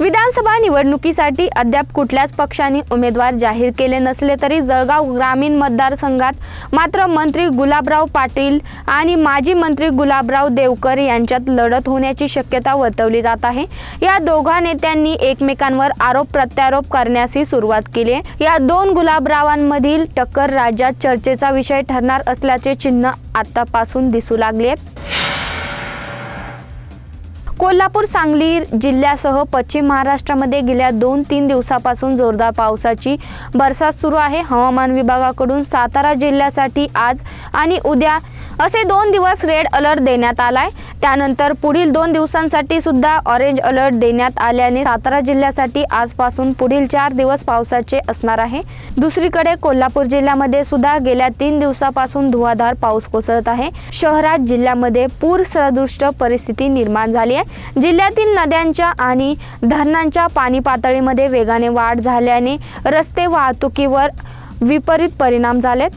विधानसभा निवडणुकीसाठी अद्याप कुठल्याच पक्षाने उमेदवार जाहीर केले नसले तरी जळगाव ग्रामीण मतदारसंघात मात्र मंत्री गुलाबराव पाटील आणि माजी मंत्री गुलाबराव देवकर यांच्यात लढत होण्याची शक्यता वर्तवली जात आहे. या दोघा नेत्यांनी एकमेकांवर आरोप प्रत्यारोप करण्यासही सुरुवात केली आहे. या दोन गुलाबरावांमधील टक्कर राज्यात चर्चेचा विषय ठरणार असल्याचे चिन्ह आतापासून दिसू लागले आहेत. कोल्हापूर सांगली जिल्ह्यासह पश्चिम महाराष्ट्रामध्ये गेल्या दोन तीन दिवसापासून जोरदार पावसाची बरसात सुरू आहे. हवामान विभागाकडून सातारा जिल्ह्यासाठी आज आणि उद्या असे दोन दिवस रेड अलर्ट देण्यात आलाय. त्यानंतर पुढील दोन दिवसांसाठी सुद्धा ऑरेंज अलर्ट देण्यात आल्याने सातारा जिल्ह्यासाठी आजपासून पुढील चार दिवस पावसाचे असणार आहे. दुसरीकडे कोल्हापूर जिल्ह्यामध्ये सुद्धा गेल्या तीन दिवसापासून धुवाधार पाऊस कोसळत आहे. शहरात जिल्ह्यामध्ये पूर सदृष्ट परिस्थिती निर्माण झाली आहे. जिल्ह्यातील नद्यांच्या आणि धरणांच्या पाणी पातळीमध्ये वेगाने वाढ झाल्याने रस्ते वाहतुकीवर विपरीत परिणाम झालेत.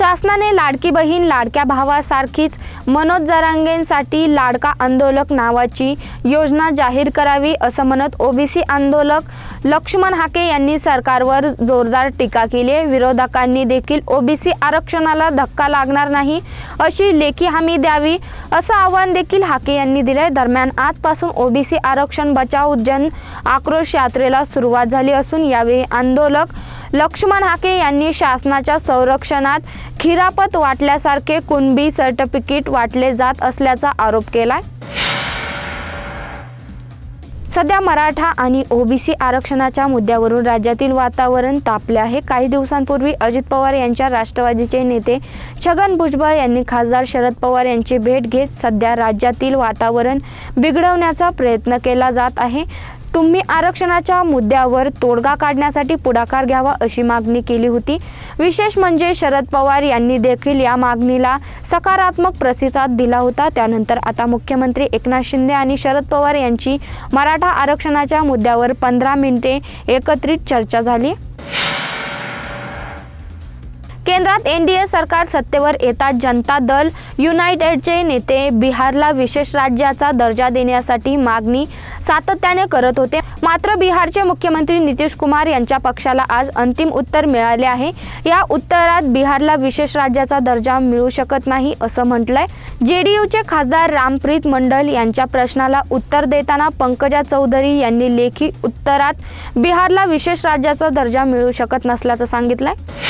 शासनाने लाडकी बहीण लाडक्या भावासारखीच मनोज जरांगेंसाठी लाडका आंदोलक नावाची योजना जाहीर करावी असं म्हणत ओबीसी आंदोलक लक्ष्मण हाके यांनी सरकारवर जोरदार टीका केली आहे. विरोधकांनी देखील ओबीसी आरक्षणाला धक्का लागणार नाही अशी लेखी हमी द्यावी असं आव्हान देखील हाके यांनी दिले दरम्यान आजपासून ओबीसी आरक्षण बचाव जन आक्रोश यात्रेला सुरुवात झाली असून यावेळी आंदोलक लक्ष्मण हाके यांनी शासनाच्या संरक्षणात खिरापत वाटल्यासारखे कुणबी सर्टिफिकेट वाटले जात असल्याचा आरोप केलाय. सध्या मराठा आणि ओबीसी आरक्षणाच्या मुद्द्यावरून राज्यातील वातावरण तापले आहे. काही दिवसांपूर्वी अजित पवार यांच्या राष्ट्रवादीचे नेते छगन भुजबळ यांनी खासदार शरद पवार यांची भेट घेत सध्या राज्यातील वातावरण बिघडवण्याचा प्रयत्न केला जात आहे. तुम्ही आरक्षणाच्या मुद्द्यावर तोडगा काढण्यासाठी पुढाकार घ्यावा अशी मागणी केली होती. विशेष म्हणजे शरद पवार यांनी देखील या मागणीला सकारात्मक प्रतिसाद दिला होता. त्यानंतर आता मुख्यमंत्री एकनाथ शिंदे आणि शरद पवार यांची मराठा आरक्षणाच्या मुद्द्यावर पंधरा मिनिटे एकत्रित चर्चा झाली. केंद्रात एनडीए सरकार सत्तेवर येतात जनता दल युनायटेडचे नेते बिहारला विशेष राज्याचा दर्जा देण्यासाठी मागणी सातत्याने करत होते. मात्र बिहारचे मुख्यमंत्री नितीश कुमार यांच्या पक्षाला आज अंतिम उत्तर मिळाले आहे. या उत्तरात बिहारला विशेष राज्याचा दर्जा मिळू शकत नाही असं म्हटलंय. जेडीयूचे खासदार रामप्रीत मंडल यांच्या प्रश्नाला उत्तर देताना पंकजा चौधरी यांनी लेखी उत्तरात बिहारला विशेष राज्याचा दर्जा मिळू शकत नसल्याचं सांगितलंय.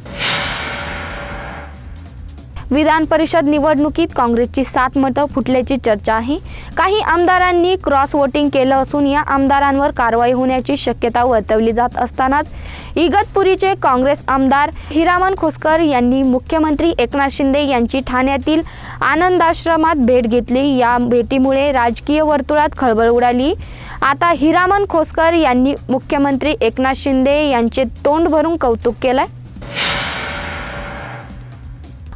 विधान परिषद निवडणुकीत काँग्रेसची सात मतं फुटल्याची चर्चा आहे. काही आमदारांनी क्रॉस वोटिंग केलं असून या आमदारांवर कारवाई होण्याची शक्यता वर्तवली जात असतानाच इगतपुरीचे काँग्रेस आमदार हिरामन खोसकर यांनी मुख्यमंत्री एकनाथ शिंदे यांची ठाण्यातील आनंदाश्रमात भेट घेतली. या भेटीमुळे राजकीय वर्तुळात खळबळ उडाली. आता हिरामन खोसकर यांनी मुख्यमंत्री एकनाथ शिंदे यांचे तोंड भरून कौतुक केलंय.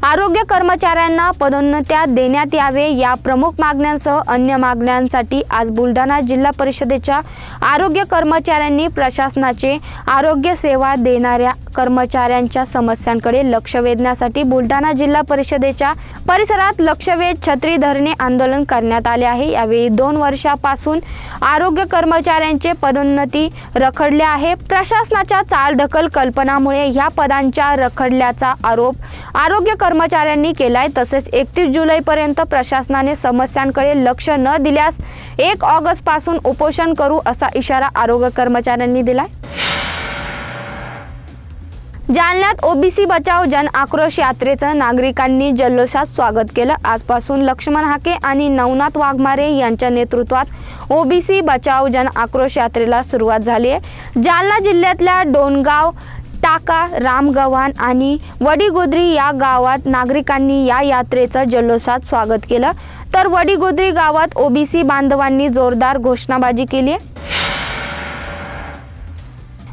आरोग्य कर्मचाऱ्यांना पदोन्नत्या देण्यात यावे या प्रमुख मागण्यांसह अन्य मागण्यांसाठी आज बुलढाणा जिल्हा परिषदेच्या आरोग्य कर्मचाऱ्यांनी प्रशासनाचे आरोग्य सेवा देणाऱ्या कर्मचाऱ्यांच्या समस्यांकडे लक्ष वेधण्यासाठी बुलढाणा जिल्हा परिषदेच्या परिसरात लक्षवेध छत्री धरणे आंदोलन करण्यात आले आहे. यावेळी दोन वर्षापासून आरोग्य कर्मचाऱ्यांचे पदोन्नती रखडले आहे. प्रशासनाच्या चालढकल कल्पनामुळे ह्या पदांच्या रखडल्याचा आरोप आरोग्य कर्मचाऱ्यांनी केलाय. तसेच एकतीस जुलैपर्यंत प्रशासनाने समस्यांकडे लक्ष न दिल्यास एक ऑगस्टपासून उपोषण करू असा इशारा आरोग्य कर्मचाऱ्यांनी दिलाय. जालन्यात ओबीसी बचाव जन आक्रोश यात्रेचं नागरिकांनी जल्लोषात स्वागत केलं. आजपासून लक्ष्मण हाके आणि नवनाथ वाघमारे यांच्या नेतृत्वात ओबीसी बचाव जन आक्रोश यात्रेला सुरुवात झाली आहे. जालना जिल्ह्यातल्या डोनगाव टाका रामगव्हाण आणि वडीगोद्री या गावात नागरिकांनी या यात्रेचं जल्लोषात स्वागत केलं. तर वडीगोद्री गावात ओबीसी बांधवांनी जोरदार घोषणाबाजी केली आहे.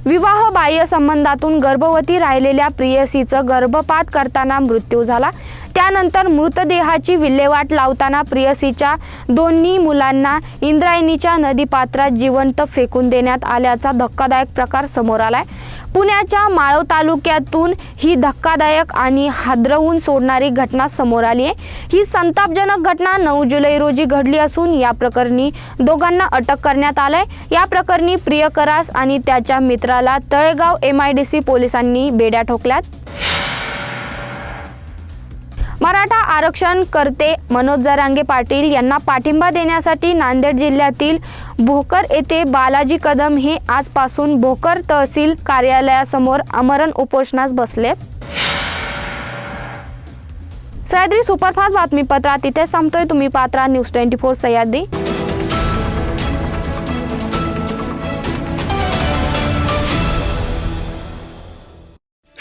विवाह बाह्य संबंधातून गर्भवती राहिलेल्या प्रियसीचं गर्भपात करताना मृत्यू झाला. त्यानंतर मृतदेहाची विल्हेवाट लावताना प्रियसीच्या दोन्ही मुलांना इंद्रायणीच्या नदीपात्रात जिवंत फेकून देण्यात आल्याचा धक्कादायक प्रकार समोर आलाय. पुण्याच्या माळव तालुक्यातून ही धक्कादायक आणि हादरवून सोडणारी घटना समोर आली आहे. ही संतापजनक घटना नऊ जुलै रोजी घडली असून या प्रकरणी दोघांना अटक करण्यात आलंय. या प्रकरणी प्रियकरास आणि त्याच्या मित्राला Talegaon M I D C पोलिसांनी बेड्या ठोकल्यात. मराठा आरक्षण करते मनोज जरांगे पाटील यांना पाठिंबा देण्यासाठी नांदेड जिल्ह्यातील भोकर येथे बालाजी कदम हे आजपासून भोकर तहसील कार्यालयासमोर आमरण उपोषणास बसले. सह्याद्री सुपरफास्ट बातमीपत्रात इथे संपतोय तुम्ही पात्रा न्यूज ट्वेंटी फोर सह्याद्री.